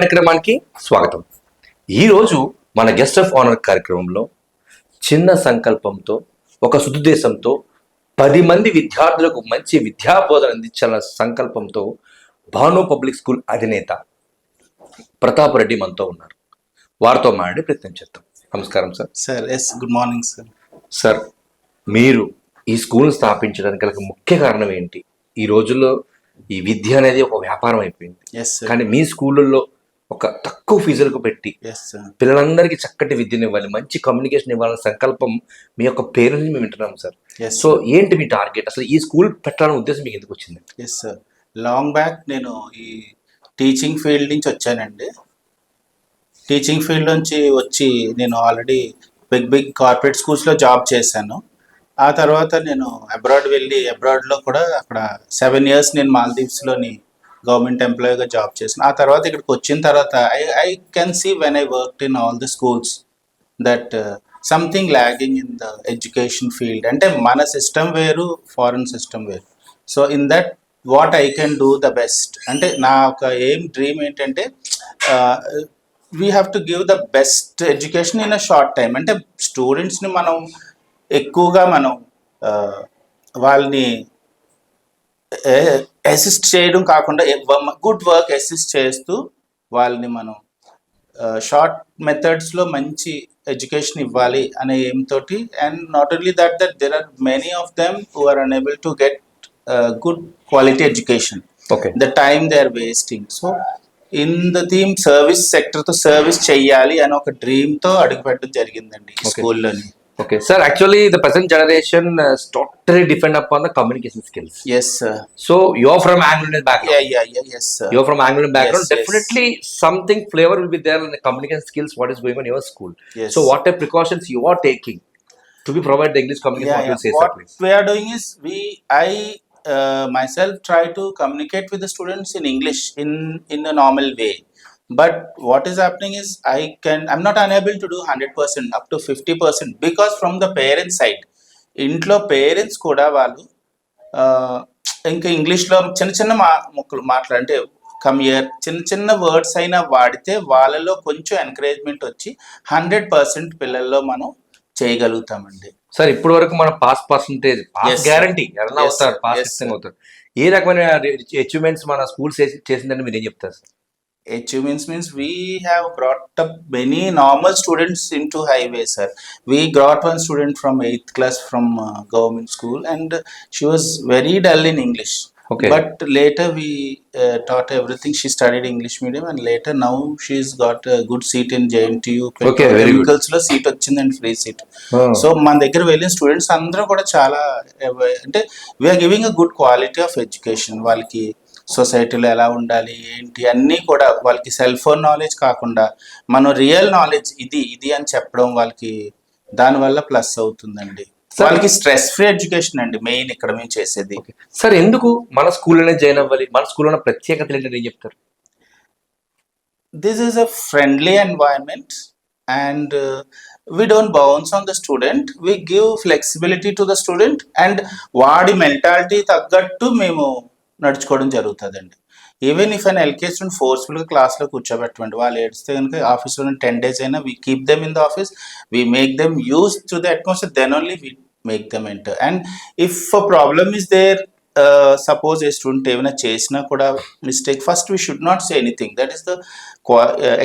కార్యక్రమానికి స్వాగతం. ఈ రోజు మన గెస్ట్ ఆఫ్ ఆనర్ కార్యక్రమంలో చిన్న సంకల్పంతో ఒక సుదుదేశంతో పది మంది విద్యార్థులకు మంచి విద్యా బోధన అందించాలన్న సంకల్పంతో భాను పబ్లిక్ స్కూల్ అధినేత ప్రతాప్ రెడ్డి మనతో ఉన్నారు. వారితో మాట్లాడి ప్రయత్నం చేద్దాం. నమస్కారం sir. Sir yes good morning sir sir మీరు ఈ స్కూల్ స్థాపించడానికి గల ముఖ్య కారణం ఏంటి? ఈ రోజుల్లో ఈ విద్య అనేది ఒక వ్యాపారం అయిపోయింది. కానీ మీ స్కూళ్ళల్లో ఒక తక్కువ ఫీజులకు పెట్టి ఎస్ సార్ పిల్లలందరికీ చక్కటి విద్యను ఇవ్వాలి మంచి కమ్యూనికేషన్ ఇవ్వాలన్న సంకల్పం మీ యొక్క పేరెంట్ మేము వింటున్నాం సార్ ఎస్ సో ఏంటి మీ టార్గెట్ అసలు ఈ స్కూల్ పెట్టాలనే ఉద్దేశం మీకు ఎందుకు వచ్చింది? ఎస్ సార్ లాంగ్ బ్యాక్ నేను ఈ టీచింగ్ ఫీల్డ్ నుంచి వచ్చానండి. టీచింగ్ ఫీల్డ్ నుంచి వచ్చి నేను ఆల్రెడీ బిగ్ బిగ్ కార్పొరేట్ స్కూల్స్లో జాబ్ చేశాను. ఆ తర్వాత నేను అబ్రాడ్ వెళ్ళి అబ్రాడ్లో కూడా అక్కడ సెవెన్ ఇయర్స్ నేను మాల్దీవ్స్లోని గవర్నమెంట్ ఎంప్లాయీగా జాబ్ చేసిన. ఆ తర్వాత ఇక్కడికి వచ్చిన తర్వాత I I can see when I work in all the schools that something lagging in the education field అంటే మన సిస్టమ్ వేరు ఫారెన్ సిస్టమ్ వేరు. So in that what I can do the best అంటే నా ఒక ఏం డ్రీమ్ ఏంటంటే we have to give the best education in a short time అంటే స్టూడెంట్స్ని మనం ఎక్కువగా మనం uh, వాళ్ళని అసిస్ట్ చేయడం కాకుండా గుడ్ వర్క్ అసిస్ట్ చేస్తూ వాళ్ళని మనం షార్ట్ మెథడ్స్లో మంచి ఎడ్యుకేషన్ ఇవ్వాలి అనే ఎయిమ్ తోటి and not only that that there are many of them who are unable to get good quality education okay the time they are wasting so in the theme service సెక్టర్తో service చెయ్యాలి అని ఒక డ్రీమ్తో అడుగుపెట్టడం జరిగిందండి Okay, sir. Actually, the present generation uh, is totally depend upon the communication skills. Yes, sir. So you're from Anglo-Indian background. Yeah, yeah, yeah. Yes, sir. You're from Anglo-Indian background. Yes, Definitely, yes. something flavor will be there in the communication skills. What is going on in your school? Yes. So what are precautions you are taking to be provide the English communication? Yeah, yeah. Say, what sir, we are doing is we I uh, myself try to communicate with the students in English in in a normal way but what is happening is i can i'm not unable to do 100% up to 50% because from the parent side ఇంట్లో parents కూడా వాళ్ళు ఇంకా ఇంగ్లీష్లో చిన్న చిన్న మా ముక్కలు మాట్లాడంటే come here చిన్న చిన్న వర్డ్స్ అయినా వాడితే వాళ్ళలో కొంచెం ఎంకరేజ్మెంట్ వచ్చి హండ్రెడ్ పర్సెంట్ పిల్లల్లో మనం చేయగలుగుతామండి సార్ ఇప్పటి వరకు మన పాస్ పర్సంటేజ్ పాస్. గ్యారంటీ ఎవరైనా Yes, అవుతారు. పాస్. అవుతారు ఏ రకమైన అచీవ్మెంట్స్ మన స్కూల్ చేసిందని మీరు ఏం చెప్తారు sir achievements means we have brought up many normal students into highway sir we got one student from 8th class from uh, government school and she was very dull in english Okay. but later we uh, taught everything she studied english medium and later now she's got a good seat in jntu Okay, very good. లో seat వచ్చిందండి free seat Oh. So మన దగ్గర వెళ్ళిన students అందరూ కూడా చాలా అంటే we're giving a good quality of education వాళ్ళకి సొసైటీలో ఎలా ఉండాలి ఏంటి అన్నీ కూడా వాళ్ళకి సెల్ ఫోన్ నాలెడ్జ్ కాకుండా మనం రియల్ నాలెడ్జ్ ఇది ఇది అని చెప్పడం వాళ్ళకి దానివల్ల ప్లస్ అవుతుందండి. వాళ్ళకి స్ట్రెస్ ఫ్రీ ఎడ్యుకేషన్ అండి మెయిన్ ఇక్కడ మేము చేసేది. సార్ ఎందుకు మన స్కూల్లోనే జాయిన్ అవ్వాలి? మన స్కూల్లో ప్రత్యేకతలు ఏంటంటే ఏం చెప్తారు? Is a friendly environment and uh, we don't bounce on the student. We give flexibility to the student and వాడి మెంటాలిటీ తగ్గట్టు మేము నడుచుకోవడం జరుగుతుందండి. Even if an LKG student ఫోర్స్ఫుల్గా క్లాస్లో కూర్చోబెట్టమండి వాళ్ళు ఏడిస్తే కనుక ఆఫీస్లో టెన్ డేస్ అయినా we keep them in the office we make them use to the atmosphere then only we make them enter and if a problem is there suppose a student ఏమైనా చేసినా కూడా mistake first we should not say anything that is the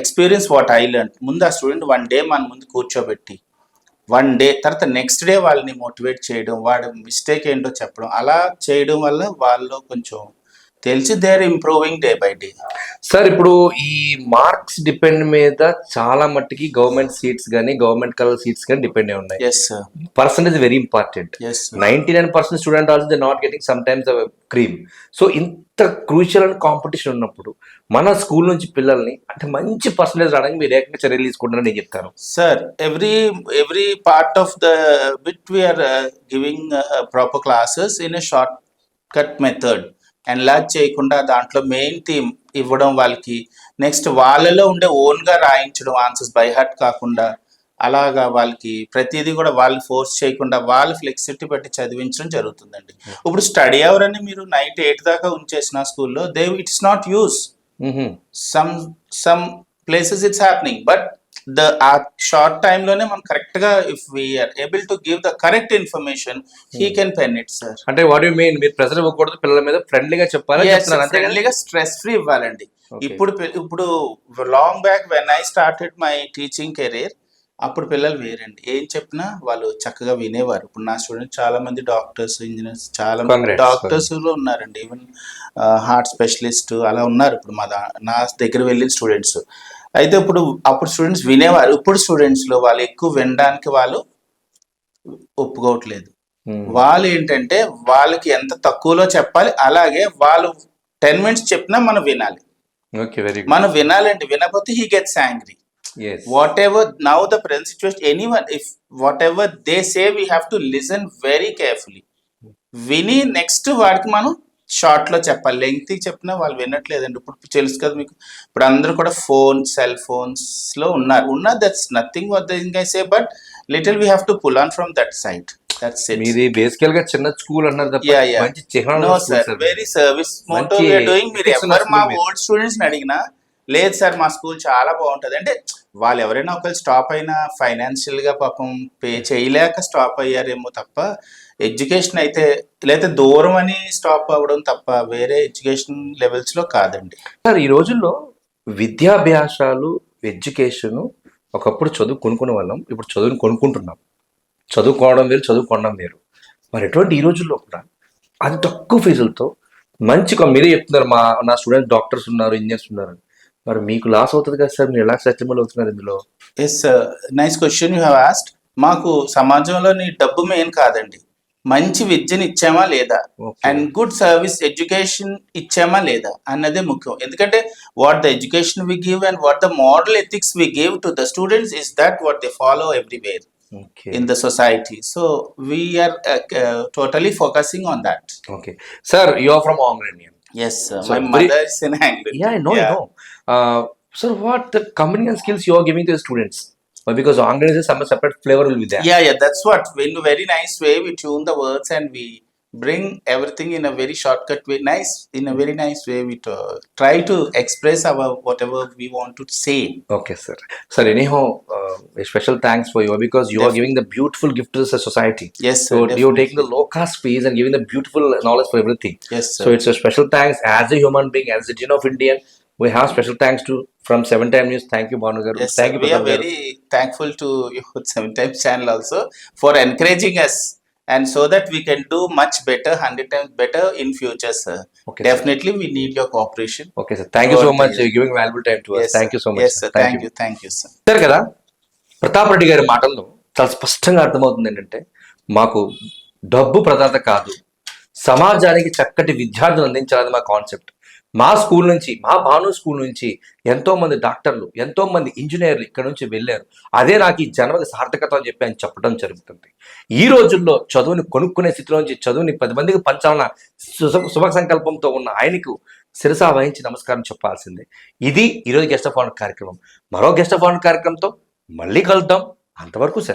experience what I learn ముందు ఆ student one day మన ముందు కూర్చోబెట్టి one day తర్వాత next day వాళ్ళని మోటివేట్ చేయడం వాడు మిస్టేక్ ఏంటో చెప్పడం అలా చేయడం వల్ల వాళ్ళు కొంచెం తెలిసి they are improving day by day sir ఇప్పుడు ఈ మార్క్స్ డిపెండ్ మీద చాలా మట్టుకి గవర్నమెంట్ సీట్స్ కానీ గవర్నమెంట్ కలర్ సీట్స్ కానీ డిపెండ్ అయి ఉన్నాయి? Yes percentage very important ninety nine percent student also they not getting sometimes cream so ఇంత క్రూషియల్ అండ్ కాంపిటీషన్ ఉన్నప్పుడు మన స్కూల్ నుంచి పిల్లల్ని అంటే మంచి పర్సంటేజ్ రావడానికి మీరు ఏకంగా చర్యలు తీసుకుంటారని నేను చెప్తాను. Sir every every part of the bit we're giving proper classes in a shortcut method and లాజ్ చేయకుండా దాంట్లో మెయిన్ థీమ్ ఇవ్వడం వాళ్ళకి నెక్స్ట్ వాళ్ళలో ఉండే ఓన్గా రాయించడం ఆన్సర్స్ బై హార్ట్ కాకుండా అలాగా వాళ్ళకి ప్రతిదీ కూడా వాళ్ళు ఫోర్స్ చేయకుండా వాళ్ళ ఫ్లెక్సిబిలిటీ బట్టి చదివించడం జరుగుతుందండి. ఇప్పుడు స్టడీ అవర్ అని మీరు నైట్ ఎయిట్ దాకా ఉంచేసిన స్కూల్లో they it's not use. Some some places it's happening but the ఆ షార్ట్ టైమ్లోనే మనం కరెక్ట్గా if we're able to give the correct information he can pen it sir అంటే వాట్ యు మీన్ మీరు ప్రెజర్ ఇవ్వకూడదు పిల్లల మీద ఫ్రెండ్లీగా కదా? ఫ్రెండ్లీగా స్ట్రెస్ ఫ్రీ ఇవ్వాలండి. ఇప్పుడు ఇప్పుడు long back when I started my teaching career అప్పుడు పిల్లలు వేరండి. ఏం చెప్పినా వాళ్ళు చక్కగా వినేవారు. ఇప్పుడు నా స్టూడెంట్ చాలా మంది డాక్టర్స్ ఇంజనీర్స్ చాలా మంది. డాక్టర్స్ ఉన్నారండి. ఈవెన్ హార్ట్ స్పెషలిస్ట్ అలా ఉన్నారు. ఇప్పుడు మా దా- నా దగ్గర వెళ్ళిన స్టూడెంట్స్ అయితే ఇప్పుడు అప్పుడు స్టూడెంట్స్ వినేవారు. ఇప్పుడు స్టూడెంట్స్లో వాళ్ళు ఎక్కువ వినడానికి వాళ్ళు ఒప్పుకోవట్లేదు. మ్మ్. వాళ్ళు ఏంటంటే వాళ్ళకి ఎంత తక్కువలో చెప్పాలి అలాగే వాళ్ళు టెన్ మినిట్స్ చెప్పినా మనం వినాలి. మనం వినాలండి. వినకపోతే he gets angry whatever now the present situation anyone if whatever they say we have to listen very carefully విని నెక్స్ట్ వాడికి మనం షార్ట్లో చెప్పాలి. లెంగ్త్ చెప్పినా వాళ్ళు వినట్లేదండి. ఇప్పుడు తెలుసు కదా మీకు. ఇప్పుడు అందరూ కూడా ఫోన్ సెల్ ఫోన్స్లో ఉన్నారు. ఉన్నా that's nothing I say but little we have to pull on from that side మీది బేసికల్గా చిన్న స్కూల్ అన్నారు. మంచి చిహ్నం వెరీ సర్వీస్ మోటో మంచి డూయింగ్ మీరు ethics ఉన్న ఎవరు మా. ఓల్డ్ స్టూడెంట్స్ అడిగినా లేదు సార్ మా స్కూల్ చాలా బాగుంటది. అంటే వాళ్ళు ఎవరైనా ఒకరు స్టాప్ అయినా ఫైనాన్షియల్గా పాపం పే చేయలేక స్టాప్ అయ్యారేమో తప్ప ఎడ్యుకేషన్ అయితే లేకపోతే దూరం అని స్టాప్ అవ్వడం తప్ప వేరే ఎడ్యుకేషన్ లెవెల్స్లో కాదండి. సార్ ఈ రోజుల్లో విద్యాభ్యాసాలు ఎడ్యుకేషన్ ఒకప్పుడు చదువు కొనుక్కునే వాళ్ళం ఇప్పుడు చదువుని కొనుక్కుంటున్నాం. చదువుకోవడం వేరు చదువుకోవడం వేరు. మరి ఎటువంటి ఈ రోజుల్లో కూడా అది తక్కువ ఫీజులతో మంచి కొ- మీరే చెప్తున్నారు మా నా స్టూడెంట్స్ డాక్టర్స్ ఉన్నారు ఇంజనీర్స్ ఉన్నారు. మరి మీకు లాస్ అవుతుంది కదా సార్? మీరు ఎలా సస్టైనబుల్ అవుతున్నారు ఇందులో? Yes nice question you have asked మాకు సమాజంలోని డబ్బు మెయిన్ కాదండి. మంచి విద్యను ఇచ్చామా లేదా. అండ్ గుడ్ సర్వీస్ ఎడ్యుకేషన్ ఇచ్చామా లేదా? అన్నదే ముఖ్యం. ఎందుకంటే what the education we give and what the moral ethics we give to the students is that what they follow everywhere in the society so we're totally focusing on that okay sir you are from ఆంగ్రేనియన్ yes my mother is in angry Yeah, I know, I know. Uh, sir, what the communication skills you are giving to the students? Well, because Angan is some separate flavor will be there. Yeah, yeah, that's what. In a very nice way, we tune the words and we bring everything in a very shortcut way. Nice, in a very nice way, we t- try to express our whatever we want to say. Okay, sir. Sir, anyhow, uh, a special thanks for you because you are giving the beautiful gift to the society. Yes, sir. So you're definitely. taking the low cost fees and giving the beautiful knowledge for everything. Yes, sir. So it's a special thanks as a human being, as a citizen of Indian. We have special thanks to from Seven Time News. Thank you, Banu garu. yes, Thank sir. you, we are Pratap garu. very thankful to your Sometimes channel also for encouraging us and so that we can do much better, hundred times better in future, sir. Okay, sir. Definitely, we need your cooperation. Okay, sir. Thank you so Over to much you. for giving valuable time to us. Yes, Thank sir. you so much. Yes, sir. Thank you. Thank you, sir. చూశారు కదా ప్రతాప్ రెడ్డి గారి మాటల్లో చాలా స్పష్టంగా అర్థమవుతుంది ఏంటంటే మాకు డబ్బు ప్రదాత కాదు సమాజానికి చక్కటి విద్యార్థులు అందించాలని మా కాన్సెప్ట్ మా స్కూల్ నుంచి మా భాను స్కూల్ నుంచి ఎంతో మంది డాక్టర్లు ఎంతో మంది ఇంజనీర్లు ఇక్కడ నుంచి వెళ్ళారు. అదే నాకు ఈ జన్మకి సార్థకత అని చెప్పి ఆయన చెప్పడం జరుగుతుంది. ఈ రోజుల్లో చదువుని కొనుక్కునే స్థితిలో నుంచి చదువుని పది మందికి పంచాలన్న శుభ సంకల్పంతో ఉన్న ఆయనకు శిరసా వహించి నమస్కారం చెప్పాల్సిందే. ఇది ఈరోజు గెస్ట్ ఆఫ్ ఆనర్ కార్యక్రమం. మరో గెస్ట్ ఆఫ్ ఆనర్ కార్యక్రమంతో మళ్ళీ కలుద్దాం. అంతవరకు సెలవు.